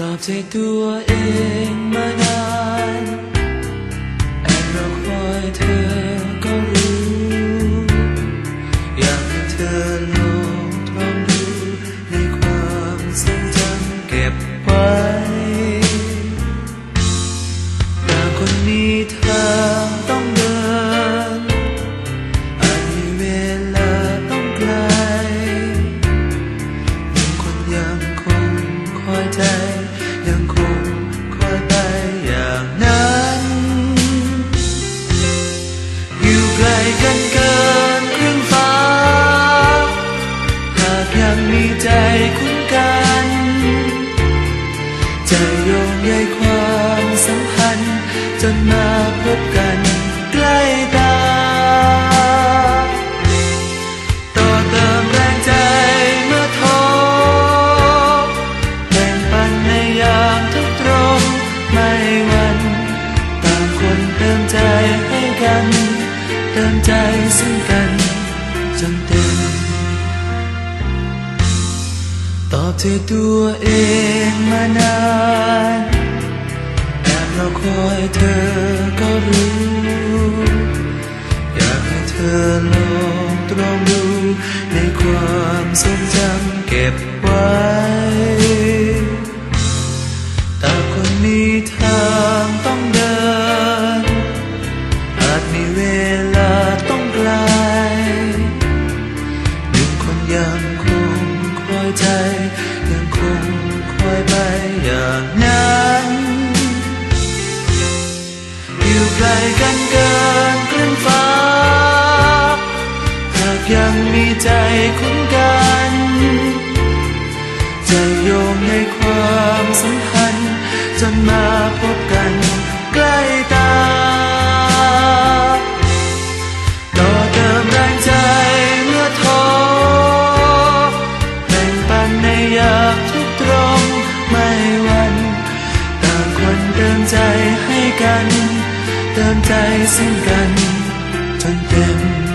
ตอบใจตัวเองมานานแอบรอคอยเธอก็รู้ อยากให้เธอ จะโยงใยความสัมพันธ์ จนมาพบกันใกล้ตา ต่อเติมแรงใจเมื่อท้อแบ่งปันในยามทุกตรงไม่หวันต่างคนเติมใจให้กัน เติมใจซึ่งกัน จนเต็ม อบเธอตัวเองมานานแอบรอคอยเธอก็รู้ อยากให้เธอลองตรองดูในความทรงจำเก็บไว้ ยใจ ยังคงคอยไปอย่างนั้น อยู่ไกลกันเกิน เติมใจให้กัน เติมใจซึ่งกัน จนเต็ม